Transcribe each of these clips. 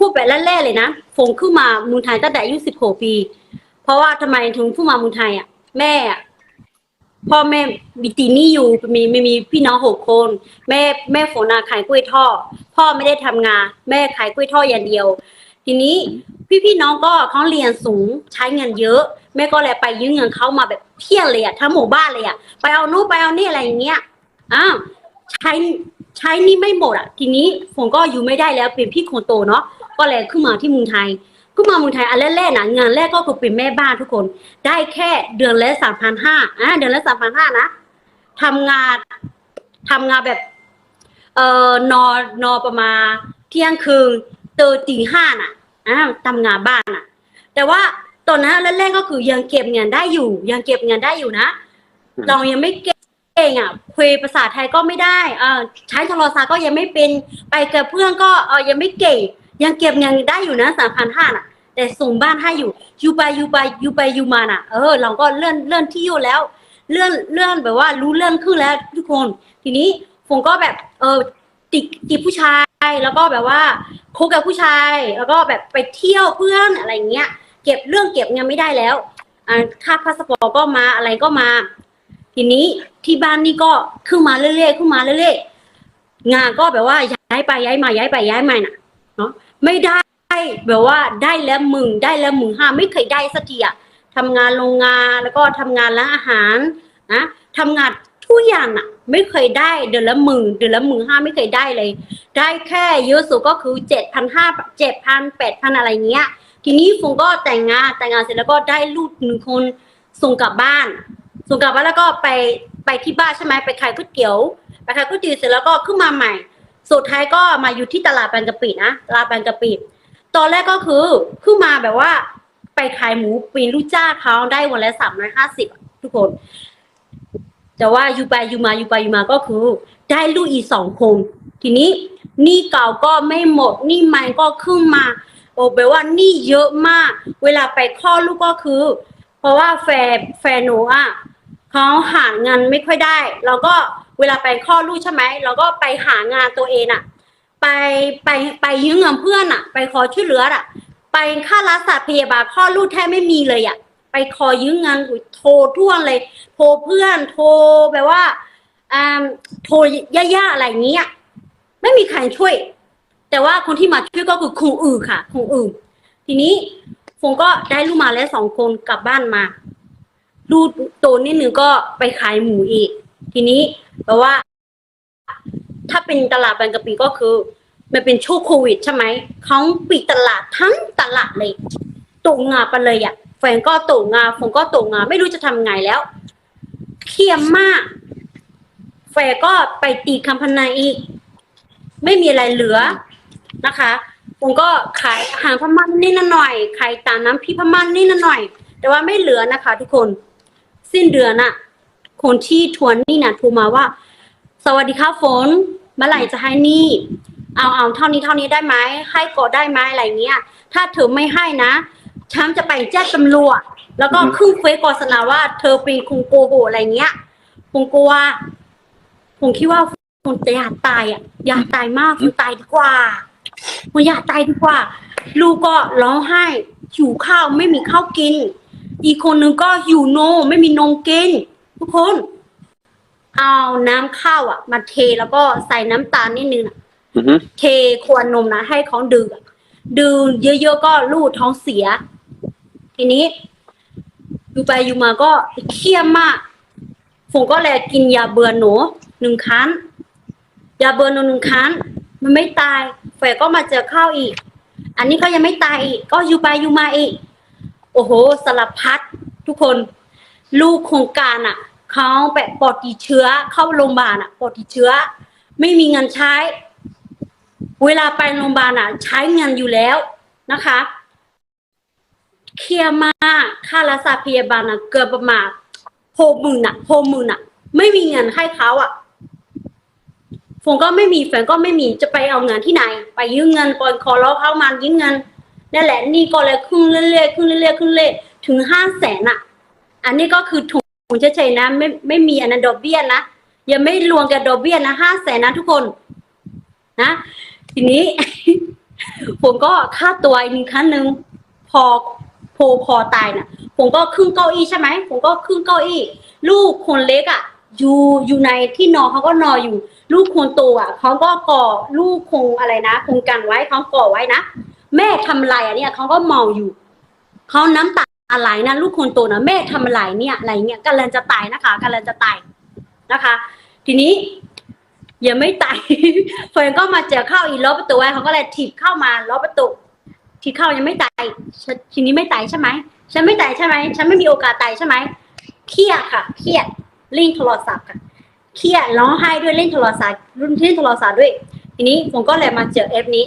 พูดแบบแรกๆเลยนะฟงขึ้นมาเมืองไทยตั้งแต่อายุสิบหกปี เพราะว่าทำไมถึงขึ้นมาเมืองไทยอะ แม่อะพ่อแม่มีตีนี่อยู่มีไม่มีพี่น้องหกคน แม่แม่ฝนอะขายกล้วยทอดพ่อไม่ได้ทำงาน แม่ขายกล้วยทอดอย่างเดียว ทีนี้พี่พี่น้องก็เขาเรียนสูงใช้เงินเยอะ แม่ก็เลยไปยืมเงินเขามาแบบเพี้ยเลยอะทั้งหมู่บ้านเลยอะไปเอานู่นไปเอานี่อะไรอย่างเงี้ยอ้าวใช้ใช้นี่ไม่หมดอะทีนี้ผมก็อยู่ไม่ได้แล้วเป็นพี่คนโตเนาะ ก็เลยขึ้นมาที่เมืองไทยขึ้นมาเมืองไทยอันแรกๆนะงานแรกก็คือเป็นแม่บ้านทุกคน ได้แค่เดือนละสามพันห้าอ่าเดือนละสามพันห้านะทำงานทำงานแบบ เอ่อนอนนอนประมาณเที่ยงคืนตื่นตีห้าน่ะอ่าทำงานบ้านน่ะ แต่ว่าตอนนั้นแรกๆก็คือยังเก็บเงินได้อยู่ ยังเก็บเงินได้อยู่นะอืมเรายังไม่เก่งอะคุยภาษาไทยก็ไม่ได้ เอ่าใช้โทรศัพท์ก็ยังไม่เป็น ไปกับเพื่อนก็เออยังไม่เก่ง ยังเก็บเงินได้อยู่นะสามพันห้าน่ะ แต่ส่งบ้านให้อยู่อยู่ไปอยู่ไปอยู่ไปอยู่มาน่ะ เออ เราก็เลื่อนเลื่อนที่อยู่แล้ว เลื่อนเลื่อนแบบว่า รู้เรื่องขึ้นแล้วทุกคน ทีนี้ผมก็แบบ เออติดติดผู้ชายแล้วก็แบบว่าคบกับผู้ชาย แล้วก็แบบไปเที่ยวเพื่อนอะไรเงี้ย เก็บเรื่องเก็บเงินไม่ได้แล้วอ่าค่าพาสปอร์ตก็มาอะไรก็มา ทีนี้ที่บ้านนี่ก็ขึ้นมาเรื่อยๆขึ้นมาเรื่อยๆงานก็แบบว่าย้ายไปย้ายมาย้ายไปย้ายมาน่ะเนาะ ไม่ได้แบบว่าได้แล้วหมึงได้แล้วหมึงห้าไม่เคยได้สักทีอะทำงานโรงงานแล้วก็ทำงานร้านอาหารนะทำงานทุกอย่างอะไม่เคยได้เดือนละหมื่นเดือนละหมื่นห้าไม่เคยได้เลย ได้แค่เยอะสุดก็คือเจ็ดพันห้าเจ็ดพันแปดพันอะไรเงี้ย ทีนี้ฟงก็แต่งงานแต่งงานเสร็จแล้วก็ได้ลูกหนึ่งคนส่งกลับบ้าน ส่งกลับบ้านแล้วก็ไปไปที่บ้านใช่ไหมไปขายก๋วยเตี๋ยวไปขายก๋วยเตี๋ยวเสร็จแล้วก็ขึ้นมาใหม่ สุดท้ายก็มาอยู่ที่ตลาดบางกะปินะตลาดบางกะปิตอนแรกก็คือขึ้นมาแบบว่า ไปขายหมูปีนลูกจ้าเขาได้วันละสามร้อยห้าสิบทุกคน แต่ว่าอยู่ไปอยู่มาอยู่ไปอยู่มาก็คือ ได้ลูกอีสองคนทีนี้หนี้เก่าก็ไม่หมดหนี้ใหม่ก็ขึ้นมาโอ้แปลว่าหนี้เยอะมาก เวลาไปคลอดลูกก็คือ เพราะว่าแฟนแฟนหนูอะเขาหาเงินไม่ค่อยได้เราก็ เวลาไปคลอดลูกใช่ไหมเราก็ไปหางานตัวเองอะไปไปไปยืมเงินเพื่อนอะไปขอช่วยเหลืออะไปค่ารักษาพยาบาลคลอดลูกแทบไม่มีเลยอะไปขอยืมเงินอุ๊ยโทรท่วนเลย โทรเพื่อนโทรแบบว่าอ่าโทรย่าๆอะไรอย่างเงี้ยไม่มีใครช่วย แต่ว่าคนที่มาช่วยก็คือครูอื่นค่ะครูอื่นทีนี้ฟงก็ได้ลูกมาแล้วสองคนกลับบ้านมาลูกโตนิดนึงก็ไปขายหมูอีก ทีนี้ แปลว่า ถ้าเป็นตลาดบางกะปิก็คือ มันเป็นช่วงโควิดใช่ไหมเขาปิดตลาดทั้งตลาดเลยตกงานไปเลยอะแฟนก็ตกงานฟงก็ตกงานไม่รู้จะทำไงแล้วเครียดมาก แฟนก็ไปตีคำพนันอีก ไม่มีอะไรเหลือนะคะผมก็ขายอาหารพม่านิดหน่อยขายตามน้ำพริกพม่านิดหน่อย แต่ว่าไม่เหลือนะคะ ทุกคน สิ้นเดือนอะ คนที่ทวนนี่นะโทรมาว่า สวัสดีค่ะฝนเมื่อไหร่จะให้หนี่ เอาเอาเท่านี้เท่านี้ได้ไหมให้กดได้ไหมอะไรเงี้ย ถ้าเธอไม่ให้นะฉันจะไปแจ้งตำรวจแล้วก็ขึ้นเฟซโฆษณาว่า เธอเป็นคงโกหกอะไรเงี้ยผมกลัวผมคิดว่าผมจะอยากตายอะอยากตายมากผมตายดีกว่าผมอยากตายดีกว่า ลูกก็ร้องไห้หิวข้าวไม่มีข้าวกิน อีกคนนึงก็หิวโนมไม่มีนมกิน ทุกคน เอาน้ำข้าวอะ มาเทแล้วก็ใส่น้ำตาลนิดนึงอะอือฮึเทขวดนมนะให้เขาดื่มอะดื่มเยอะๆก็ลูกท้องเสีย ทีนี้ อยู่ไปอยู่มาก็เครียดมากผมก็เลยกินยาเบื่อหนูหนึ่งครั้งยาเบื่อหนูหนึ่งครั้งมันไม่ตายแฝก็มาเจอข้าวอีก อันนี้ก็ยังไม่ตายอีก ก็อยู่ไปอยู่มาอีก โอ้โหสารพัดทุกคน ลูกโครงการอะ เขาแบบปอดติดเชื้อเข้าโรงพยาบาลอะปอดติดเชื้อ ไม่มีเงินใช้ เวลาไปโรงพยาบาลอะใช้เงินอยู่แล้วนะคะเครียดมากค่ารักษาพยาบาลอะเกินประมาณหกหมื่นอะหกหมื่นอะไม่มีเงินให้เขาอะฝนก็ไม่มีแฟนก็ไม่มีจะไปเอาเงินที่ไหน ไปยืมเงินก่อนขอร้อเขามายืมเงินนั่นแหละนี่ก็เลยขึ้นเรื่อยๆขึ้นเรื่อยๆขึ้นเรื่อยๆถึงห้าแสนอะอันนี้ก็คือถุง เฉยๆนะ ไม่ไม่มีอันนั้นดอกเบี้ยนะยังไม่รวมกับดอกเบี้ยนะห้าแสนนะทุกคน นะ ทีนี้ ผมก็ค่าตัวอีกหนึ่งครั้งหนึ่งพอโพพอตายน่ะ ผมก็ขึ้นเก้าอี้ใช่ไหมผมก็ขึ้นเก้าอี้ ลูกคนเล็กอะอยู่อยู่ในที่นอนเขาก็นอนอยู่ ลูกคนโตอะเขาก็ก่อลูกคงอะไรนะคงกันไว้เขาก่อไว้นะแม่ทำอะไรอะเนี่ยเขาก็มองอยู่เขาน้ำตา อะไหลนะลูกคนโตนะแม่ทำอะไรเนี่ยอะไรเนี่ยกำลังจะตายนะคะกำลังจะตายนะคะ ทีนี้ยังไม่ตายเฟิร์นก็มาเจอเข้าอีกล็อประตูไว้เขาก็เลยถีบเข้ามาล็อประตูที่เข้ายังไม่ตายทีนี้ไม่ตายใช่ไหมฉันไม่ตายใช่ไหมฉันไม่มีโอกาสตายใช่ไหมเครียดค่ะเครียดเล่นโทรศัพท์ค่ะเครียดร้องไห้ด้วยเล่นโทรศัพท์รุ่นเล่นโทรศัพท์ด้วย ทีนี้ผมก็เลยมาเจอแอปนี้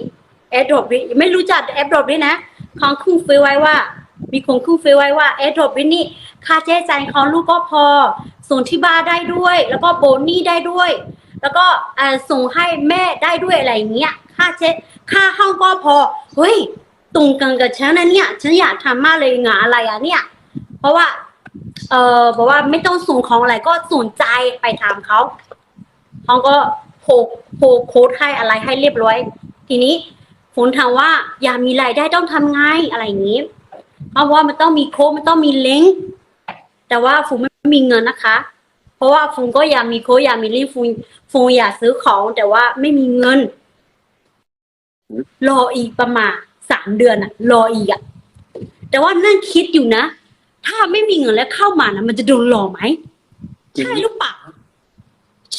แอดดรอปไม่รู้จักแอปดรอปนี้นะเขาคุ้งฟิลไว้ว่า มีคนคุ้งฟิลไว้ว่าแอดดรอปนี่ค่าใช้จ่ายของลูกก็พอ ส่งที่บ้านได้ด้วย แล้วก็โบนนี่ได้ด้วย แล้วก็ส่งให้แม่ได้ด้วยอะไรอย่างเงี้ยค่าเช็ค่าห้องก็พอเฮ้ยตรงกันกับฉันนะเนี่ยฉันอยากทำมากเลยงานอะไรอะเนี่ย เพราะว่า เออบอกว่าไม่ต้องส่งของอะไรก็สนใจไปถามเขาเขาก็โพโพโค้ดให้อะไรให้เรียบร้อย ทีนี้ฝนถามว่าอยากมีรายได้ต้องทำไงอะไรอย่างนี้ เพราะว่ามันต้องมีโค้ดมันต้องมีลิงก์แต่ว่าฝนไม่มีเงินนะคะ เพราะว่าฟงก็อยากมีโค้ดอยากมีลิงก์ฟงฟงอยากซื้อของ แต่ว่าไม่มีเงิน รออีกประมาณสามเดือนอะรออีกอะแต่ว่านั่งคิดอยู่นะ ถ้าไม่มีเงินแล้วเข้ามานะมันจะโดนหลอกไหมใช่หรือเปล่า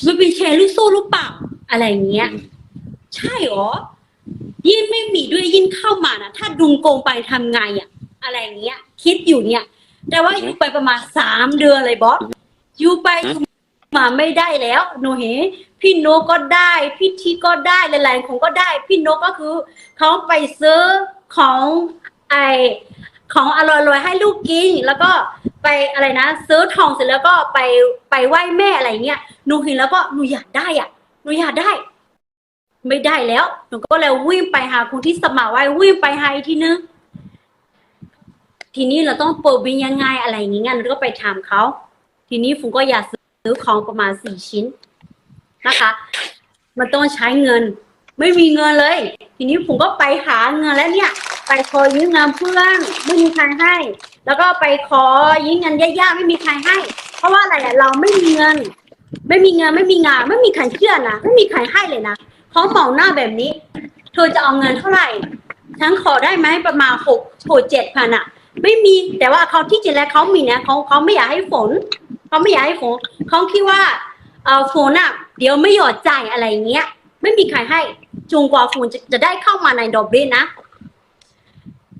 มันเป็นแชร์ลูกโซ่หรือเปล่า อะไรอย่างเงี้ย ใช่หรอ ยิ่งไม่มีด้วยยิ่งเข้ามานะถ้าดุงโกงไปทำไงอะ อะไรอย่างเงี้ย คิดอยู่เนี่ย แต่ว่าอยู่ไปประมาณสามเดือนเลยบอสอยู่ไปอยู่มาไม่ได้แล้วหนูเห็นพี่โนกก็ได้พี่ทีก็ได้หลายๆคนก็ได้ พี่โนกก็คือเขาไปซื้อของไอของอร่อยๆให้ลูกกิน แล้วก็ไปอะไรนะ ซื้อทองเสร็จแล้วก็ไปไปไหว้แม่อะไรเงี้ยหนูเห็นแล้วก็หนูอยากได้อะหนูอยากได้ ไม่ได้แล้วหนูก็เลยวิ่งไปหาคุณที่สมัครไว้วิ่งไปหาอีกทีนึง ทีนี้เราต้องเปิดบินยังไงอะไรอย่างเงี้ยเราก็ไปถามเขา ทีนี้ฟุงก็อยากซื้อของประมาณสี่ชิ้นนะคะ มันต้องใช้เงิน ไม่มีเงินเลย ทีนี้ผมก็ไปหาเงินแล้วเนี่ย ไปขอยืมเงินเพื่อนไม่มีใครให้ แล้วก็ไปขอยืมเงินญาติๆไม่มีใครให้ เพราะว่าอะไรอะเราไม่มีเงิน ไม่มีเงินไม่มีงาน ไม่มีใครเชื่อนะไม่มีใครให้เลยนะเขามองหน้าแบบนี้ เธอจะเอาเงินเท่าไหร่ฉันขอได้ไหมประมาณหกหกเจ็ดพันอะ ไม่มีแต่ว่าเขาที่จริงแล้วเขามีนะเขาเขาไม่อยากให้ฝนเขาไม่อยากให้ฝนเขาคิดว่าเออฝนอะ เดี๋ยวไม่หยอดจ่ายอะไรเงี้ย ไม่มีใครให้จงกว่าฝนจะจะได้เข้ามาในดอกเบี้ยนะ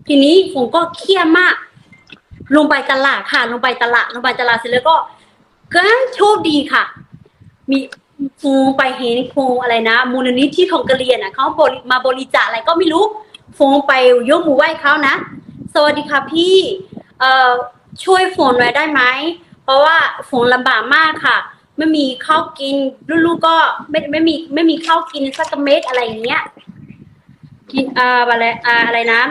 ทีนี้ฝนก็เครียดมาก ลงไปตลาดค่ะ ลงไปตลาดลงไปตลาดเสร็จแล้วก็ก็โชคดีค่ะ มีฟูไปเห็นครงอะไรนะ มูลนิธิของกะเรียนอะเขาบริมาบริจาคอะไรก็ไม่รู้ฟงไปยกมือไหว้เขานะ สวัสดีค่ะพี่เอ่อช่วยฝนหน่อยได้ไหม เพราะว่าฝนลำบากมากค่ะ ไม่มีข้าวกิน ลูกๆก็ไม่ไม่มีไม่มีข้าวกินสักเม็ดอะไรอย่างเงี้ยกินอ่าอะไรอ่าอะไรนะ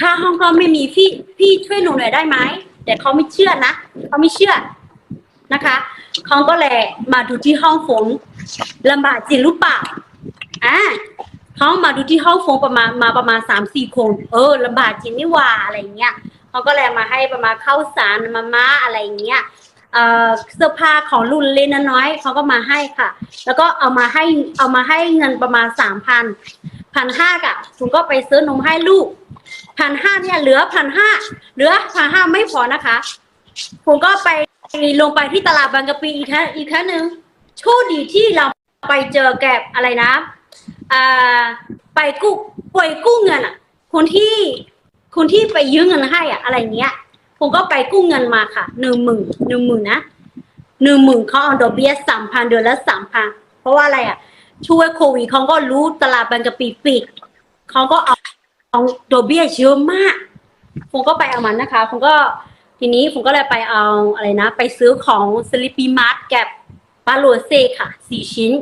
ค่าห้องก็ไม่มีพี่พี่ช่วยหนูหน่อยได้ไหมแต่เขาไม่เชื่อนะเขาไม่เชื่อนะคะเขาก็เลยมาดูที่ห้องฝนลำบากจริงหรือเปล่าอ่า เขามาดูที่ห้องฝนประมาณมาประมาณสามสี่คน เออลำบากจริงนี่หว่าอะไรเงี้ยเขาก็เลยมาให้ประมาณข้าวสารมาม่าอะไรเงี้ยเสื้อผ้าของรุ่นเล็กน้อยเขาก็มาให้ค่ะ แล้วก็เอามาให้เอามาให้เงินประมาณสามพันพันห้ากะผมก็ไปซื้อนมให้ลูกพันห้าเนี่ยเหลือพันห้าเหลือพันห้าไม่พอนะคะผมก็ไปลงไปที่ตลาดบางกะปิอีกครั้งอีกครั้งหนึ่งโชคดีที่เราไปเจอแกบอะไรนะ ไปกู้ป่วยกู้เงินอะ คนที่คนที่ไปยืมเงินให้อะ อะไรเงี้ย ผมก็ไปกู้เงินมาค่ะหนึ่งหมื่นหนึ่งหมื่นนะหนึ่งหมื่นเขาเอาดอกเบี้ยสามพันเดือนละสามพันเพราะว่าอะไรอะ ช่วยโควิดเขาก็รู้ตลาดบางกะปิปิดเขาก็เอาเอาดอกเบี้ยเยอะมาก ผมก็ไปเอามันนะคะ ผมก็ทีนี้ผมก็เลยไปเอาอะไรนะ ไปซื้อของสลิปปี้มาร์ทแกับบาโลเซค่ะสี่ชิ้น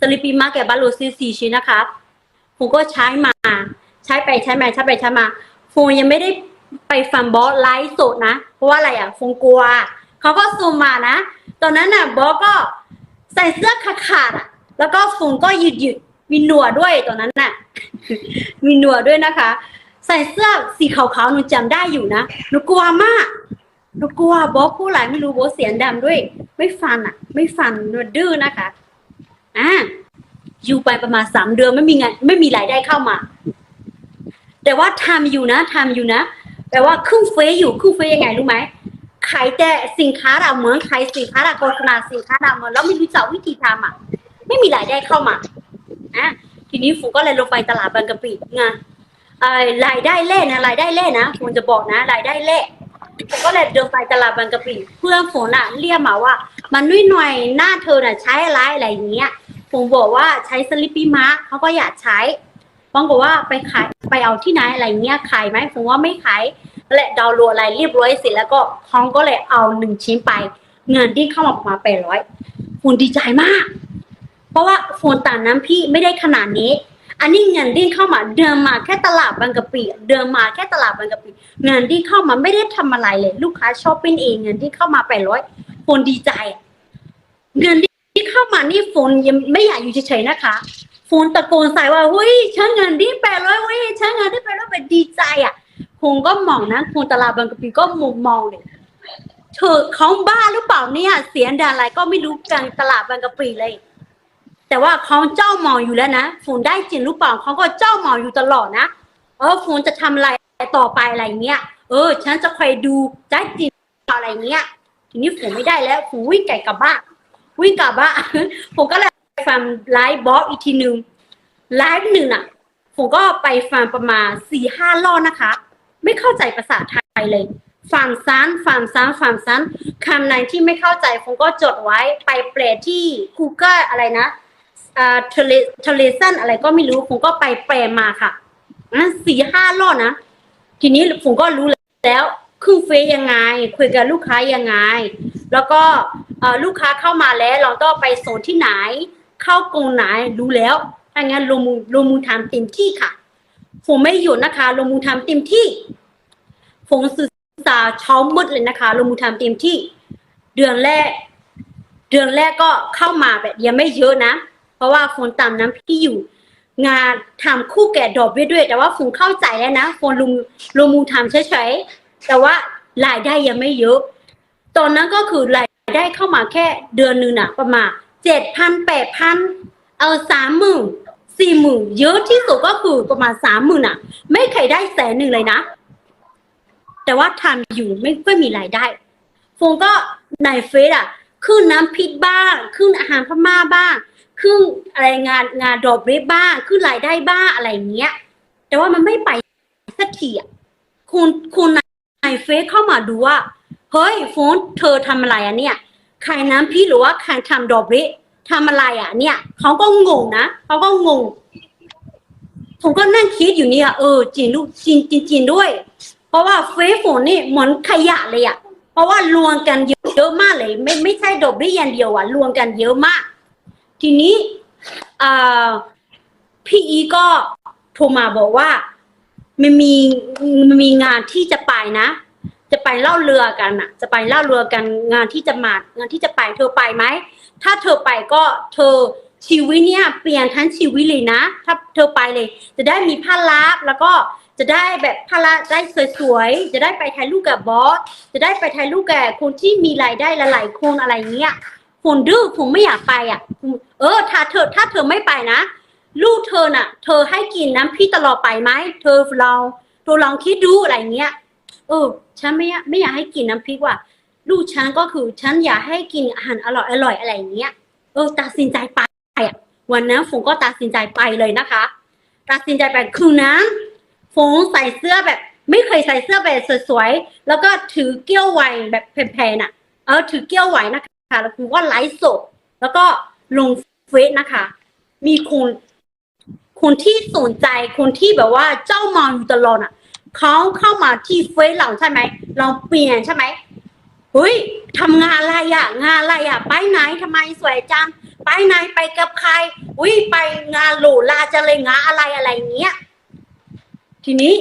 สลิปปีมาแกบาลเซ่สี่ชิ้นนะคะผมก็ใช้มา ใช้ไปใช้มาใช้ไปใช้มาฟงยังไม่ได้ไปฟังบอสไลฟ์สดนะ เพราะว่าอะไรอะฟงกลัวเขาก็ซูมมานะ ตอนนั้นน่ะบอสก็ใส่เสื้อขาดขาดๆอะ แล้วก็ฟงก็หยุดหยุดมีหนวดด้วยตอนนั้นน่ะ มีหนวดด้วยนะคะ ใส่เสื้อสีขาวๆหนูจำได้อยู่นะหนูกลัวมากหนูกลัวบอสผู้หลายไม่รู้บอสเสียงดำด้วย ไม่ฟันอะ ไม่ฟันหนวดดื้อนะคะ อ่าอยู่ไปประมาณสามเดือนไม่มีงานไม่มีรายได้เข้ามา แต่ว่าทำอยู่นะทำอยู่นะแต่ว่าครึ่งเฟซอยู่ครึ่งเฟซยังไงรู้ไหมขายแต่สินค้าเราเหมือนขายสินค้าเราโฆษณาสินค้าเราเหมือนแล้วไม่รู้จักวิธีทำอะ ไม่มีรายได้เข้ามาอะทีนี้ฟูก็เลยลงไปตลาดบางกะปิไงเอ่อรายได้เล่นะรายได้เล่นะฟูจะบอกนะรายได้เล่ฟูก็เลยเดินไปตลาดบางกะปิเพื่อนฝนอะเรียกมาว่า มันนุ่ยหน่อยหน้าเธอน่ะใช้อะไรอะไรอย่างเงี้ย ผมบอกว่าใช้สลิปปี้มาร์เขาก็อยากใช้บางบอกว่าไปขายไปเอาที่ไหนอะไรเงี้ยขายไหมผมว่าไม่ขายและดาวน์โหลดอะไรเรียบร้อยเสร็จแล้วก็เขาก็เลยเอาหนึ่งชิ้นไป เงินที่เข้ามาประมาณแปดร้อยคุณดีใจมาก เพราะว่าโฟนต่างน้ำพี่ไม่ได้ขนาดนี้ อันนี้เงินที่เข้ามาเดินมาแค่ตลาดบางกะปิเดินมาแค่ตลาดบางกะปิเงินที่เข้ามาไม่ได้ทำอะไรเลย ลูกค้าชอบเป็นเองเงินที่เข้ามาแปดร้อยโฟนดีใจ เงิน ที่เข้ามานี่โฟนยังไม่อยากอยู่เฉยๆนะคะโฟนตะโกนใส่ว่าเฮ้ยฉันเงินที่แปดร้อยเว้ยฉันเงินที่แปดร้อยเป็นดีใจอะคงก็มองนะคงตลาดบางกะปิก็มุมมองเลยเธอเขาบ้าหรือเปล่าเนี่ย เสียงดังอะไรก็ไม่รู้กันตลาดบางกะปิเลย แต่ว่าเขาเจ้ามองอยู่แล้วนะฝนได้จริงหรือเปล่าเขาก็เจ้ามองอยู่ตลอดนะเออฝนจะทำอะไรต่อไปอะไรเงี้ย เออ ฉันจะคอยดูได้จริงอะไรเงี้ยทีนี้ฝนไม่ได้แล้วฝนวิ่งไก่กลับบ้าน วิ่งกลับบ้านผมก็เลยไปฟังไลฟ์บอสอีกทีหนึ่งไลฟ์หนึ่งอะ ผมก็ไปฟังประมาณสี่ห้ารอบนะคะ ไม่เข้าใจภาษาไทยเลยฟังซ้ำฟังซ้ำฟังซ้ำคำไหนที่ไม่เข้าใจผมก็จดไว้ไปแปลที่ Google อะไรนะอ่าเทเลเทเลซันอะไรก็ไม่รู้ผมก็ไปแปลมาค่ะนะสี่ห้ารอบนะ ทีนี้ผมก็รู้แล้วครึ่งเฟซยังไง คุยกับลูกค้ายังไง แล้วก็ ลูกค้าเข้ามาแล้วเราต้องไปส่งที่ไหน เข้ากรงไหนรู้แล้วถ้างั้นลงมือลงมือทำเต็มที่ค่ะผมไม่หยุดนะคะลงมือทำเต็มที่ผมศึกษาเช้ามืดเลยนะคะลงมือทำเต็มที่ เดือนแรก เดือนแรกก็เข้ามาแบบยังไม่เยอะนะ เพราะว่าฝนตามน้ำพี่อยู่ งานทำคู่แก่ดอกเบี้ยด้วย แต่ว่าฝนเข้าใจแล้วนะฝนลงลงมือทำเฉยๆแต่ว่ารายได้ยังไม่เยอะ ตอนนั้นก็คือราย ได้เข้ามาแค่เดือนหนึงน่ะประมาณเจ็ดพันแปดพันเออสามหมื่นสี่หมื่นเยอะที่สุดก็คือประมาณสามหมื่นอะ ไม่เคยได้แสนหนึ่งเลยนะ แต่ว่าทำอยู่ไม่ค่อยมีรายได้ฟงก็ในเฟซอะขึ้นน้ำพริกบ้างขึ้นอาหารพม่าบ้างขึ้นอะไรงานงานดอกเบี้ยบ้างขึ้นรายได้บ้างอะไรเงี้ย แต่ว่ามันไม่ไปสักทีอะคุณคุณในเฟซเข้ามาดูว่า เฮ้ยโฟนเธอทำอะไรอะเนี่ยขายน้ำพริกหรือว่าขายทำดอบี้ยทำอะไรอะ เนี่ยเขาก็งงนะเขาก็งงผมก็นั่งคิดอยู่เนี่ยเออจริงลูกจริงจริงจริงด้วย เพราะว่าเฟซฝนนี่เหมือนขยะเลยอะเพราะว่ารวมกันเยอะมากเลย ไม่ไม่ใช่ดอบี้ยอย่างเดียวอะรวมกันเยอะมาก ทีนี้อ่าพี่อีก็โทรมาบอกว่ามันมีมันมีงานที่จะไปนะ จะไปเล่าเรือกันอะจะไปเล่าเรือกันงานที่จะมางานที่จะไปเธอไปไหมถ้าเธอไปก็เธอชีวิตเนี่ยเปลี่ยนทั้งชีวิตเลยนะ ถ้าเธอไปเลย จะได้มีภาระแล้วก็จะได้แบบภาระได้สวยๆ จะได้ไปถ่ายรูปกับบอส จะได้ไปถ่ายรูปกับคนที่มีรายได้หลายๆคนอะไรเงี้ยผมดื้อผมไม่อยากไปอะ เออ ถ้าเธอถ้าเธอไม่ไปนะ ลูกเธอน่ะ เธอให้กินน้ำพี่ตลอดไปไหม เธอลองเธอลองคิดดูอะไรเงี้ย เออ ฉันไม่ไม่อยากให้กินน้ำพริกว่ะลูกฉันก็คือฉันอยากให้กินอาหารอร่อยอร่อยอะไรอย่างเงี้ยเออตัดสินใจไปอะวันนั้นฝงก็ตัดสินใจไปเลยนะคะ ตัดสินใจไปคืนนั้นฝงใส่เสื้อแบบ ไม่เคยใส่เสื้อแบบสวยๆแล้วก็ถือเกี้ยวไวน์แบบแผ่นๆน่ะ เออถือเกี้ยวไวน์นะคะแล้วคือว่าไลฟ์สดแล้วก็ลงเฟซนะคะ มีคนคนที่สนใจคนที่แบบว่าเจ้ามองอยู่ตลอดอะ เขาเข้ามาที่เฟซเราใช่ไหม เราเปลี่ยนใช่ไหมเฮ้ยทำงานอะไรอะงานอะไรอะไปไหนทำไมสวยจัง ไปไหนไปกับใครอุ้ยไปงานโหลลาจะเลยงานอะไรอะไรเงี้ย ทีนี้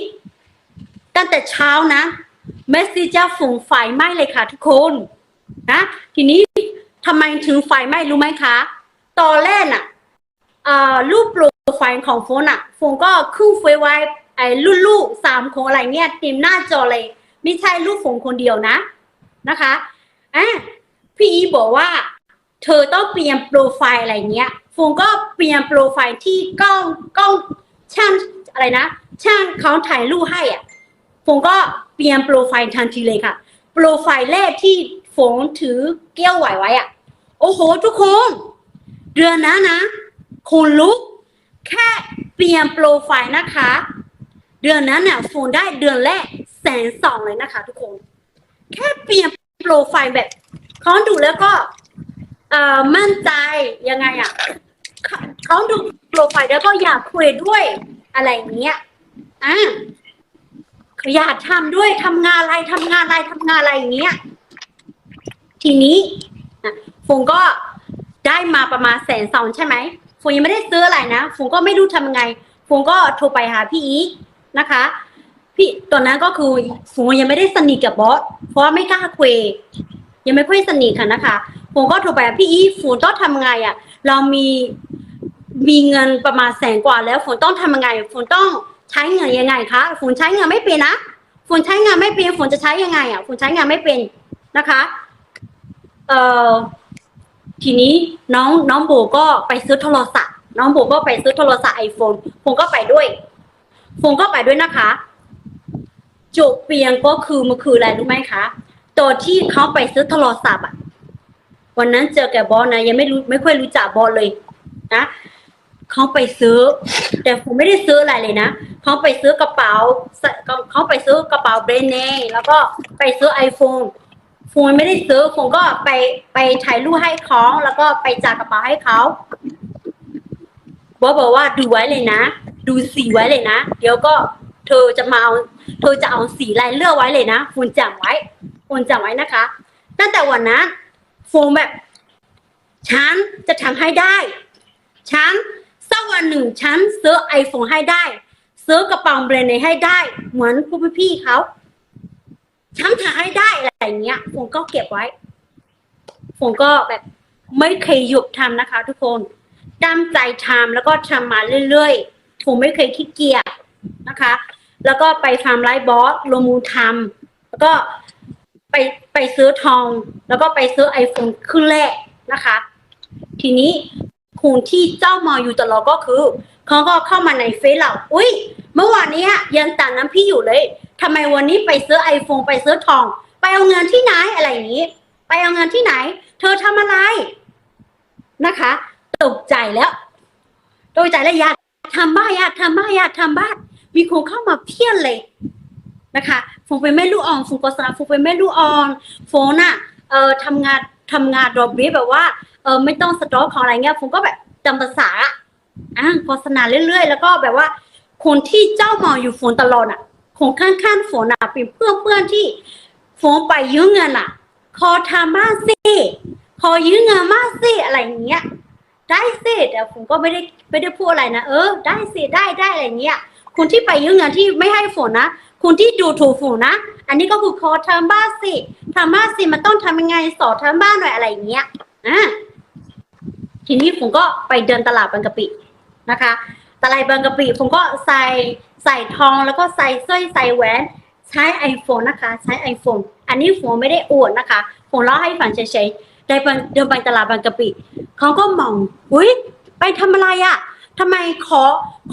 ตั้งแต่เช้านะเมสซี่จะฝุ่งไฟไหม้เลยค่ะทุกคนนะทีนี้ทำไมถึงไฟไหม้รู้ไหมคะ ตอนแรกน่ะอ่ารูปโปรไฟล์ของโฟนอะโฟนก็ขึ้นเฟซไว้ ไอ้รุ่นลูกสามคนอะไรเนี่ยเต็มหน้าจอเลย ไม่ใช่ลูกโฟนคนเดียวนะนะคะอะพี่อีบอกว่า เธอต้องเปลี่ยนโปรไฟล์อะไรเงี้ยฟนก็เปลี่ยนโปรไฟล์ที่กล้องกล้องช่างอะไรนะ ช่างเขาถ่ายรูปให้อะผมก็เปลี่ยนโปรไฟล์ทันทีเลยค่ะ โปรไฟล์แรกที่ฝงถือแก้วไหวไว้อะ โอ้โห ทุกคนเดือนนั้นนะคนลุก แค่เปลี่ยนโปรไฟล์นะคะ เดือนนั้นน่ะฝนได้เดือนแรกแสนสองเลยนะคะ ทุกคน แค่เปลี่ยนโปรไฟล์แบบเขาดูแล้วก็เอ่อมั่นใจยังไงอะเขาดูโปรไฟล์แล้วก็อยากคุยด้วยอะไรเงี้ยอะอยากทำด้วยทำงานอะไรทำงานอะไรทำงานอะไรอย่างเงี้ย ทีนี้ฟงก็ได้มาประมาณแสนสองใช่ไหมฟงยังไม่ได้ซื้ออะไรนะฟงก็ไม่รู้ทำยังไงฟงก็โทรไปหาพี่อีก นะคะ พี่ตอนนั้นก็คือฟงยังไม่ได้สนิทกับบอสเพราะว่าไม่กล้าคุยยังไม่ค่อยสนิทค่ะนะคะผมก็โทรไปพี่อีฝนต้องทำไงอะ เรามีมีเงินประมาณแสนกว่าแล้วฝนต้องทำยังไงฝนต้องใช้เงินยังไงคะฝนใช้เงินไม่เป็นนะฝนใช้เงินไม่เป็นฝนจะใช้ยังไงอะฝนใช้เงินไม่เป็นนะคะ เอ่อทีนี้น้องน้องโบก็ไปซื้อโทรศัพท์น้องโบก็ไปซื้อโทรศัพท์ไอโฟนผมก็ไปด้วย ผมก็ไปด้วยนะคะ จบเปียงก็คือมันคืออะไรรู้ไหมคะตัวที่เขาไปซื้อโทรศัพท์อะ วันนั้นเจอแกบอสนะยังไม่รู้ไม่ค่อยรู้จักบอสเลยนะเขาไปซื้อ แต่ผมไม่ได้ซื้ออะไรเลยนะเขาไปซื้อกระเป๋าเขาไปซื้อกระเป๋าแบรนเนมแล้วก็ไปซื้อไอโฟนโฟนไม่ได้ซื้อผมก็ไปไปถ่ายรูปให้เขาแล้วก็ไปจ่ายกระเป๋าให้เขาบอสบอกว่าดูไว้เลยนะ ดูสีไว้เลยนะ เดี๋ยวก็เธอจะมาเอาเธอจะเอาสีลายเลือกไว้เลยนะคุณจำไว้คุณจำไว้นะคะ ตั้งแต่วันนั้นโฟมแบบฉันจะทำให้ได้ ฉันสักวันหนึ่งฉันซื้อไอโฟนให้ได้ ซื้อกระเป๋าแบรนด์เนให้ได้ เหมือนพวกพี่ๆเขาฉันทำให้ได้อะไรเงี้ยผมก็เก็บไว้ผมก็แบบไม่เคยหยุดทำนะคะ ทุกคนตั้งใจทำแล้วก็ทำมาเรื่อยๆ ผมไม่เคยขี้เกียจนะคะ แล้วก็ไปฟาร์มไลฟ์บอสลงมือทำแล้วก็ไปไปซื้อทอง แล้วก็ไปซื้อไอโฟนเครื่องแรกนะคะ ทีนี้คุณที่เจ้ามาอยู่ตลอดก็คือเขาก็เข้ามาในเฟซเรา อุ้ยเมื่อวานนี้ยังต่ามน้ำพี่อยู่เลยทำไมวันนี้ไปซื้อไอโฟนไปซื้อทอง ไปเอาเงินที่ไหนอะไรอย่างนี้ ไปเอาเงินที่ไหน เธอทำอะไรนะคะ ตกใจแล้ว ตกใจแล้วยาก ทำบ้านอยากทำบ้านอยากทำบ้านมีคนเข้ามาเพี้ยนเลยนะคะฟงเป็นแม่ลูกอ่อนฟงโฆษณาฟงเป็นแม่ลูกอ่อนโฟนอะเอ่อทำงานทำงานดรอปบีแบบว่าเออไม่ต้องสต็อกของอะไรเงี้ยผมก็แบบจำภาษาอะโฆษณาเรื่อยๆ แล้วก็แบบว่า คนที่เจ้ามาอยู่ฝนตลอดอะของข้างๆฝนอะเป็นเพื่อนเพื่อนๆที่ฝนไปยืมเงินอะขอทำบ้านสิขอยืมเงินมาสิอะไรอย่างเงี้ย ได้สิแต่ผมก็ไม่ได้ไม่ได้พูดอะไรนะเออได้สิได้ได้อะไรเงี้ยคนที่ไปยืมเงินที่ไม่ให้ฝนนะคนที่ดูถูกฝนนะ อันนี้ก็คือขอทำบ้านสิทำบ้านสิมันต้องทำยังไงสอนทำบ้านหน่อยอะไรเงี้ยอะทีนี้ผมก็ไปเดินตลาดบางกะปินะคะตลาดบางกะปิผมก็ใส่ใส่ทองแล้วก็ใส่สร้อยใส่แหวนใช้ iPhone นะคะ ใช้ iPhone อันนี้ผมไม่ได้อวดนะคะผมเล่าให้ฟังเฉยๆได้เดินไปตลาดบางกะปิ เขาก็มองอุ้ยไปทำอะไรอะ่ะทำไมขอ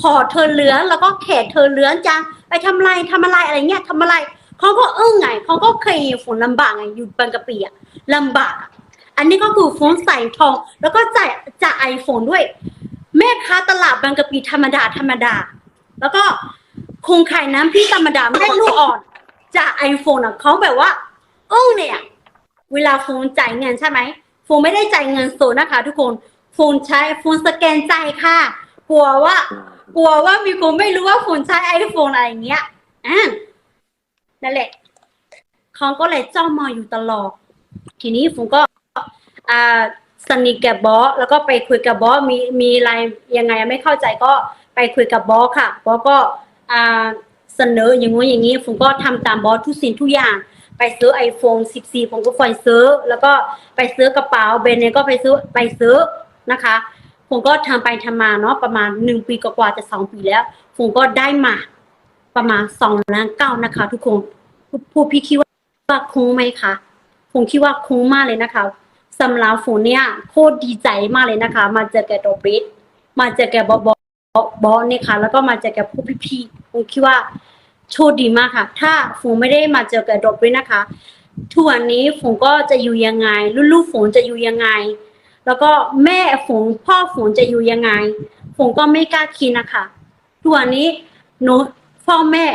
ขอเธอเลื้อนแล้วก็แขกเธอเลื้อนจังไปทำอะไรทำอะไรอะไรเงี้ยทำอะไรเขาก็อึ้งไงเขาก็เคยฝนลำบากไงอยู่บางกะปิอะลำบาก อันนี้ก็คือโฟนใส่ทอง แล้วก็จ่ายจ่ายไอโฟนด้วย แม่ค้าตลาดบางกะปิธรรมดาธรรมดา แล้วก็คงขายน้ำพี่ธรรมดาแม่ลูกอ่อนจ่ากไอโฟนอะเขาแบบว่าเอ้งเนี่ย เวลาโฟนจ่ายเงินใช่ไหม ฟนไม่ได้จ่ายเงินสดนะคะ ทุกคนโฟนใช้โฟนสแกนใจค่ะ กลัวว่า กลัวว่ามีคนไม่รู้ว่าโฟนใช้ไอโฟนอะไรอย่างเงี้ยอ่านั่นแหละเขาก็เลยจ้องมองอยู่ตลอด ทีนี้ฟนก็อ่าสนิทกับบอสแล้วก็ไปคุยกับบอสมีมีอะไรยังไงไม่เข้าใจก็ไปคุยกับบอสค่ะบอสก็อ่าเสนออย่างงู้นอย่างนี้ผมก็ทำตามบอสทุกสิ่งทุกอย่าง ไปซื้อ iPhone 14 ผมก็คอยซื้อ แล้วก็ไปซื้อกระเป๋าเบนเนก็ไปซื้อไปซื้อนะคะ ผมก็ทำไปทำมาเนาะประมาณหนึ่งปีกว่าจะสองปีแล้ว ผมก็ได้มาประมาณสองล้านเก้านะคะ ทุกคนผู้พี่คิดว่าคุ้มไหมคะผมคิดว่าคุ้มมากเลยนะคะสำหรับผมเนี่ยโคตรดีใจมากเลยนะคะ มาเจอแกดอกเบสมาเจอแกบอบอบอเนี่ยค่ะ แล้วก็มาเจอแกผู้พี่ๆผมคิดว่า โชคดีมากค่ะ ถ้าผมไม่ได้มาเจอแกดอกเบสนะคะ ทุกวันนี้ผมก็จะอยู่ยังไง ลูกๆผมจะอยู่ยังไง แล้วก็แม่ฝนพ่อฝนจะอยู่ยังไงฝนก็ไม่กล้าคิดนะคะ ทุกวันนี้หนูพ่อแม่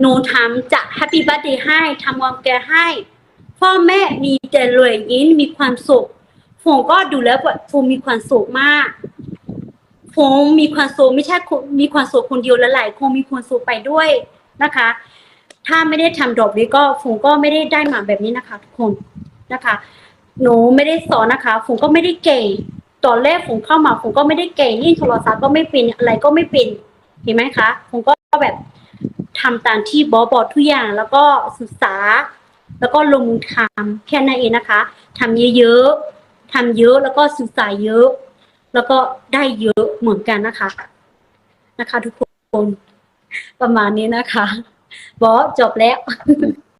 หนูทำจะแฮปปี้บั t เดย์ให้ทำวันแกให้ พ่อแม่มีแต่รอยยิ้มมีความสุขฝนก็ดูแล้วฝนมีความสุขมาก ฝนมีความสุขไม่ใช่มีความสุขคนเดียวและหลายคนมีความสุขไปด้วยนะคะ ถ้าไม่ได้ทำดอกนี้ก็ฝนก็ไม่ได้ได้มาแบบนี้นะคะทุกคนนะคะ หนูไม่ได้สอนนะคะผมก็ไม่ได้เก่งตอนแรกผมเข้ามาผมก็ไม่ได้เก่งยิ่งโทรศัพท์ก็ไม่เป็นอะไรก็ไม่เป็นเห็นไหมคะผมก็แบบทำตามที่บอบอกทุกอย่างแล้วก็ศึกษา แล้วก็ลงมือทำแค่นั้นเองนะคะทำเยอะๆทำเยอะแล้วก็ศึกษาเยอะ แล้วก็ได้เยอะเหมือนกันนะคะนะคะ ทุกคนประมาณนี้นะคะบอสจบแล้ว